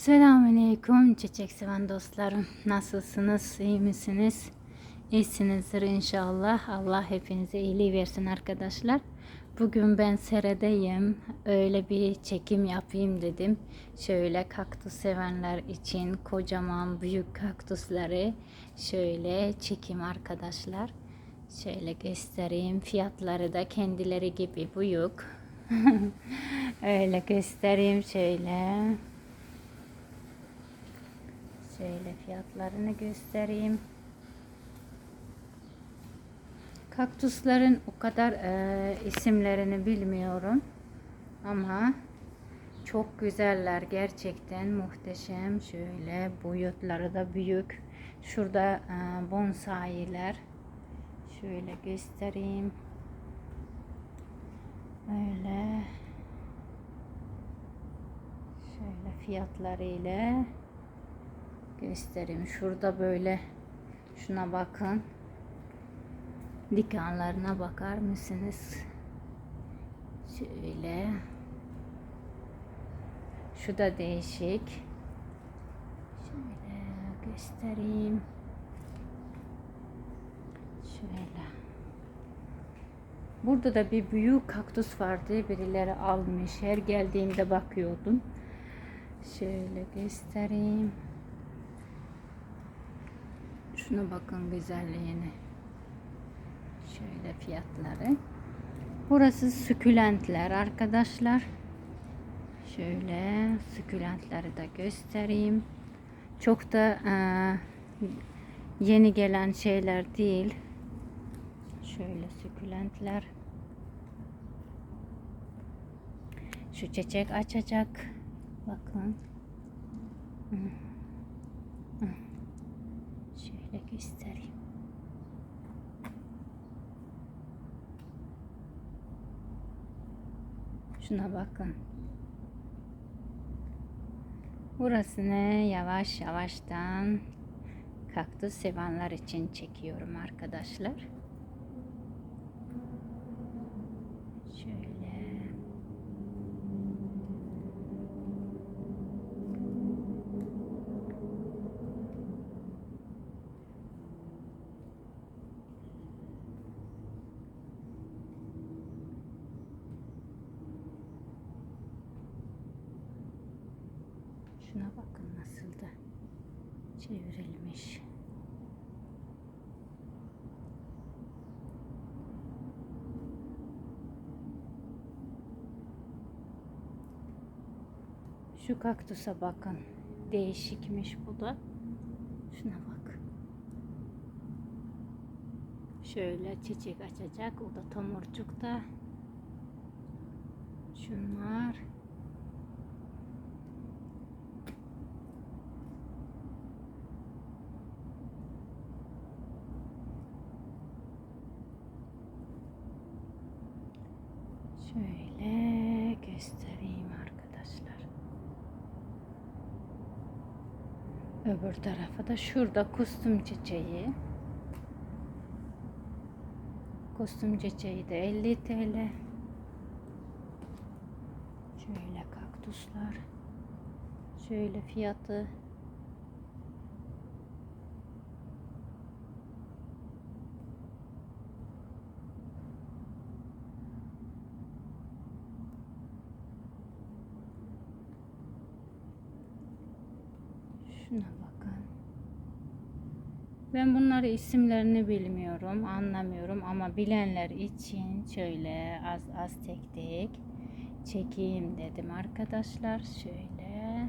Selamünaleyküm çiçek seven dostlarım. Nasılsınız? İyi misiniz? İyisinizdir inşallah. Allah hepinize iyiliği versin arkadaşlar. Bugün ben seredeyim. Öyle bir çekim yapayım dedim. Şöyle kaktüs sevenler için kocaman büyük kaktüsleri şöyle çekim arkadaşlar. Şöyle göstereyim. Fiyatları da kendileri gibi büyük. Öyle göstereyim şöyle. Şöyle fiyatlarını göstereyim. Kaktüslerin o kadar e, isimlerini bilmiyorum. Ama çok güzeller gerçekten muhteşem. Şöyle boyutları da büyük. Şurada e, bonsailer. Şöyle göstereyim. Öyle. Şöyle fiyatlarıyla göstereyim. Şurada böyle şuna bakın. Dikenlerine bakar mısınız? Şöyle. Şu da değişik. Şöyle göstereyim. Şöyle. Burada da bir büyük kaktüs vardı. Birileri almış. Her geldiğimde bakıyordum. Şöyle göstereyim. Şuna bakın güzelliğine. Şöyle fiyatları. Burası sükülentler arkadaşlar. Şöyle sükülentleri de göstereyim. Çok da e, yeni gelen şeyler değil. Şöyle sükülentler. Şu çiçek açacak. Bakın. Hı. Şöyle göstereyim. Şuna bakın. Burasını yavaş yavaştan kaktüs sevenler için çekiyorum arkadaşlar. Şöyle. Şuna bakın nasıl da çevrilmiş. Şu kaktüse bakın. Değişikmiş bu da. Şuna bak. Şöyle çiçek açacak. O da tomurcukta. Şunlar. Şöyle göstereyim arkadaşlar. Öbür tarafa da şurada kostüm çiçeği. Kostüm çiçeği de 50 TL. Şöyle kaktüsler. Şöyle fiyatı Şuna bakın. Ben bunları isimlerini bilmiyorum, anlamıyorum ama bilenler için şöyle az az tek tek çekeyim dedim arkadaşlar. Şöyle.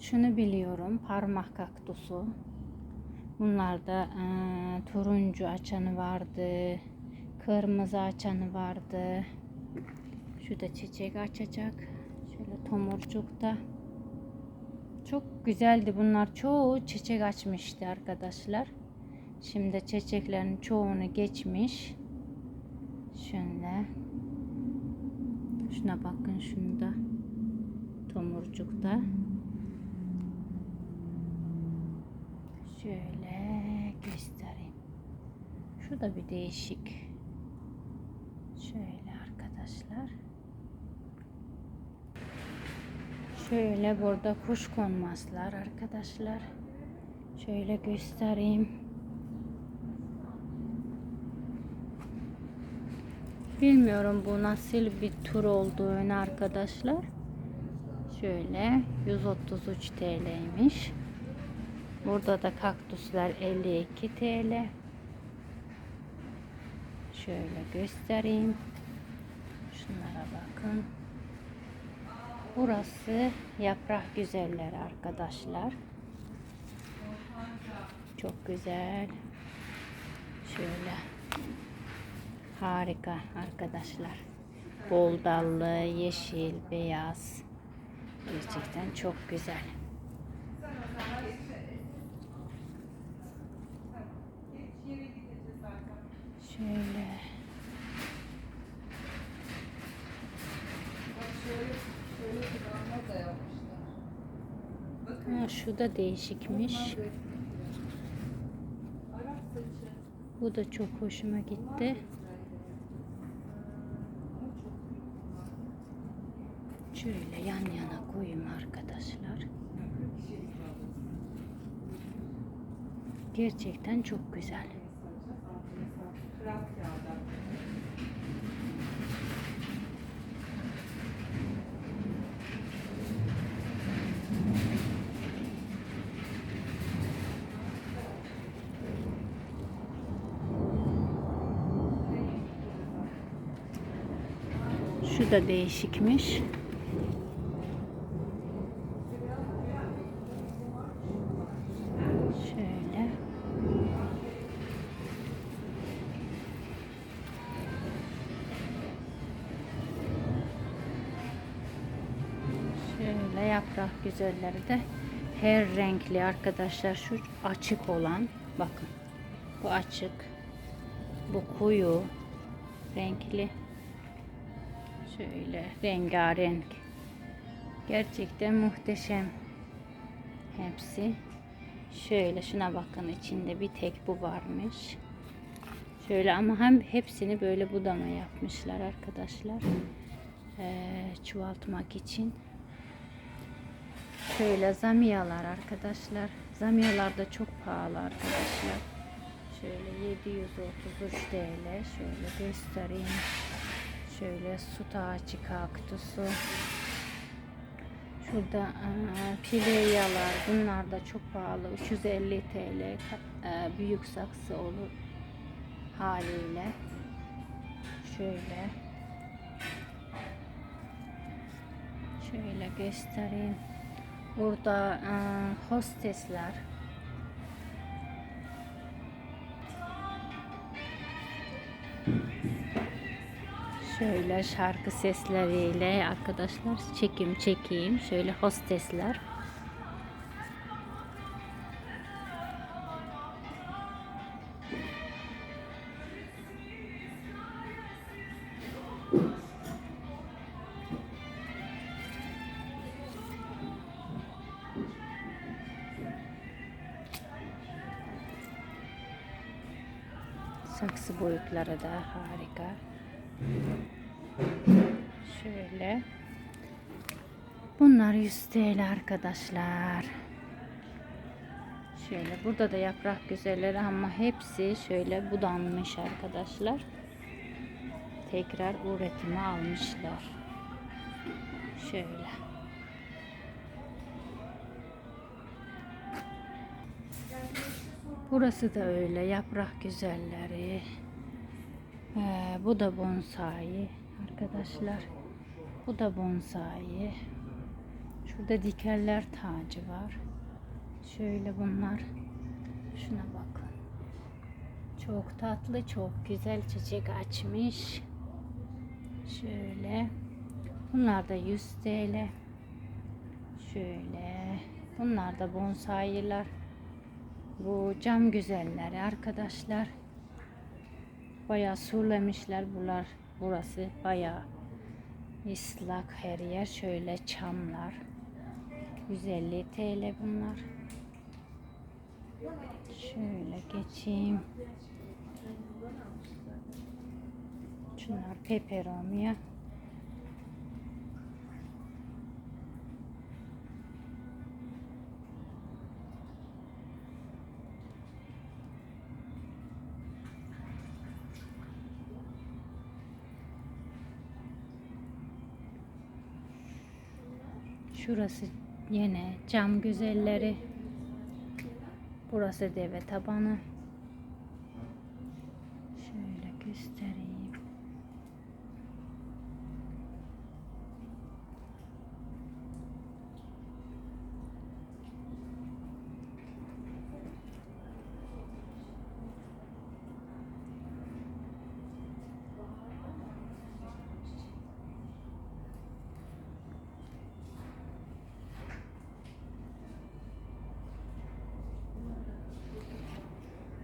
Şunu biliyorum, parmak kaktusu. Bunlarda e, turuncu açanı vardı, kırmızı açanı vardı. Şu da çiçek açacak. Şöyle tomurcukta. Çok güzeldi bunlar. Çoğu çiçek açmıştı arkadaşlar. Şimdi çiçeklerin çoğunu geçmiş. Şöyle. Şuna bakın şunda. Tomurcukta. Şöyle göstereyim. Şu da bir değişik. Şöyle arkadaşlar. Şöyle burada kuş konmazlar arkadaşlar. Şöyle göstereyim. Bilmiyorum bu nasıl bir tur olduğunu arkadaşlar. Şöyle 133 TL'ymiş. Burada da kaktüsler 52 TL. Şöyle göstereyim. Şunlara bakın. Burası yaprak güzelleri arkadaşlar. Çok güzel. Şöyle. Harika arkadaşlar. Bol dallı, yeşil, beyaz. Gerçekten çok güzel. Şöyle. Ha, şu da değişikmiş. Bu da çok hoşuma gitti. Şöyle yan yana koyayım arkadaşlar. Gerçekten çok güzel. Şu da değişikmiş. Şöyle. Şöyle yaprak güzelleri de her renkli arkadaşlar şu açık olan bakın bu açık bu koyu renkli şöyle rengarenk gerçekten muhteşem hepsi şöyle şuna bakın içinde bir tek bu varmış şöyle ama hem hepsini böyle budama yapmışlar arkadaşlar Ee, çoğaltmak için Şöyle zamiyalar arkadaşlar. Zamiyalar da çok pahalı arkadaşlar. Şöyle 733 TL. Şöyle göstereyim. Şöyle su ağacı kaktüsü. Şurada aa, pilyalar. Bunlar da çok pahalı. 350 TL. E, büyük saksı olur haliyle. Şöyle. Şöyle göstereyim. Burada e, hostesler şöyle şarkı sesleriyle arkadaşlar çekim çekeyim. Şöyle hostesler. Saksı boyutları da harika. Şöyle. Bunlar 100 TL arkadaşlar. Şöyle burada da yaprak güzelleri ama hepsi şöyle budanmış arkadaşlar. Tekrar üretime almışlar. Şöyle. Burası da öyle yaprak güzelleri. Ee, bu da bonsai arkadaşlar. Bu da bonsai. Şurada dikerler tacı var. Şöyle bunlar. Şuna bakın. Çok tatlı, çok güzel çiçek açmış. Şöyle. Bunlar da 100 TL. Şöyle. Bunlar da bonsailer. Bu cam güzelleri arkadaşlar. Bayağı surlemişler bunlar. Burası bayağı ıslak her yer. Şöyle çamlar. 150 TL bunlar. Şöyle geçeyim. Şunlar peperomia. Şurası yine cam güzelleri. Burası deve tabanı. Şöyle göstereyim.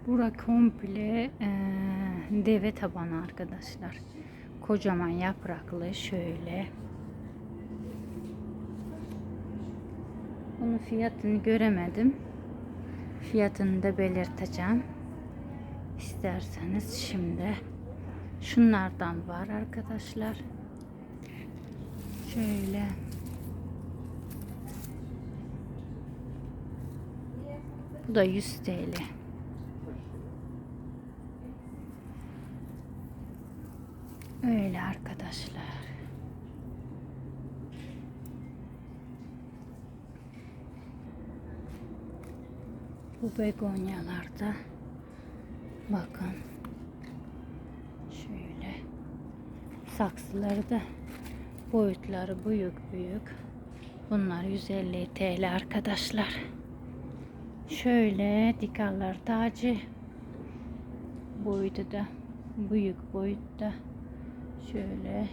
Bura komple eee, deve tabanı arkadaşlar. Kocaman yapraklı şöyle. Bunun fiyatını göremedim. Fiyatını da belirteceğim. İsterseniz şimdi şunlardan var arkadaşlar. Şöyle. Bu da 100 TL. Öyle arkadaşlar. Bu begonyalarda bakın şöyle saksıları da boyutları büyük büyük. Bunlar 150 TL arkadaşlar. Şöyle dikarlar tacı boyutu da büyük boyutta şöyle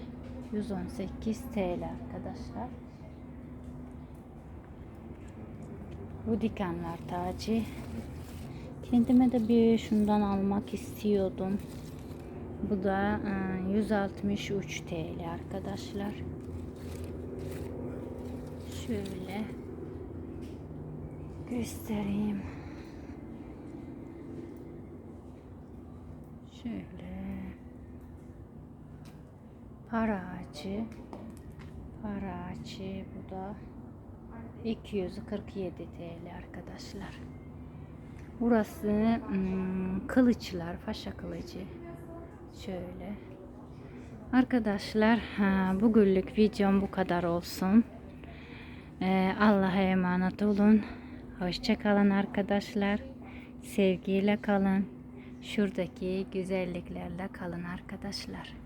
118 TL arkadaşlar. Bu dikenler tacı. Kendime de bir şundan almak istiyordum. Bu da e, 163 TL arkadaşlar. Şöyle göstereyim. Şöyle para ağacı para ağacı bu da 247 TL arkadaşlar. Burası hmm, kılıçlar, faşa kılıcı. Şöyle. Arkadaşlar ha, bugünlük videom bu kadar olsun. Ee, Allah'a emanet olun. Hoşça kalın arkadaşlar. Sevgiyle kalın. Şuradaki güzelliklerle kalın arkadaşlar.